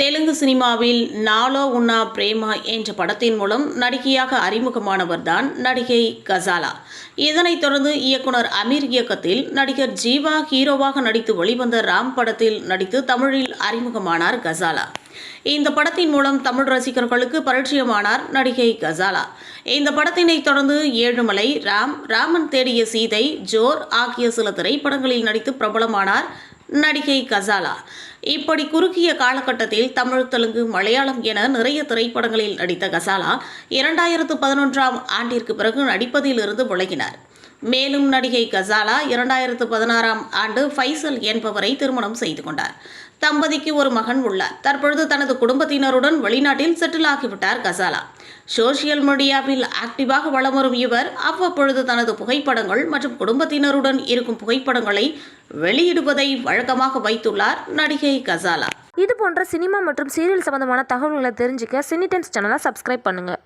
தெலுங்கு சினிமாவில் நாலோ உன்னா பிரேமா என்ற படத்தின் மூலம் நடிகையாக அறிமுகமானவர்தான் நடிகை கசாலா. இதனைத் தொடர்ந்து இயக்குனர் அமீர் இயக்கத்தில் நடிகர் ஜீவா ஹீரோவாக நடித்து வெளிவந்த ராம் படத்தில் நடித்து தமிழில் அறிமுகமானார் கசாலா. இந்த படத்தின் மூலம் தமிழ் ரசிகர்களுக்கு பரிச்சயமானார் நடிகை கசாலா. இந்த படத்தினை தொடர்ந்து ஏழுமலை ராம் ராமன் தேடிய சீதை ஜோர் ஆகிய சில திரைப்படங்களில் நடித்து பிரபலமானார் நடிகை கசாலா. இப்படி குறுகிய காலகட்டத்தில் தமிழ் தெலுங்கு மலையாளம் என நிறைய திரைப்படங்களில் நடித்த கசாலா இரண்டாயிரத்து பதினொன்றாம் ஆண்டிற்கு பிறகு நடிப்பதிலிருந்து விலகினார். மேலும் நடிகை கசாலா இரண்டாயிரத்து பதினாறாம் ஆண்டு ஃபைசல் என்பவரை திருமணம் செய்து கொண்டார். தம்பதிக்கு ஒரு மகன் உள்ளார். தற்பொழுது தனது குடும்பத்தினருடன் வெளிநாட்டில் செட்டில் ஆகிவிட்டார் கசாலா. சோஷியல் மீடியாவில் ஆக்டிவாக வலம் வரும் இவர் அவ்வப்பொழுது தனது புகைப்படங்கள் மற்றும் குடும்பத்தினருடன் இருக்கும் புகைப்படங்களை வெளியிடுவதை வழக்கமாக வைத்துள்ளார் நடிகை கசாலா. இது போன்ற சினிமா மற்றும் சீரியல் சம்பந்தமான தகவல்களை தெரிஞ்சுக்க சினி டைம்ஸ் சேனலை சப்ஸ்கிரைப் பண்ணுங்கள்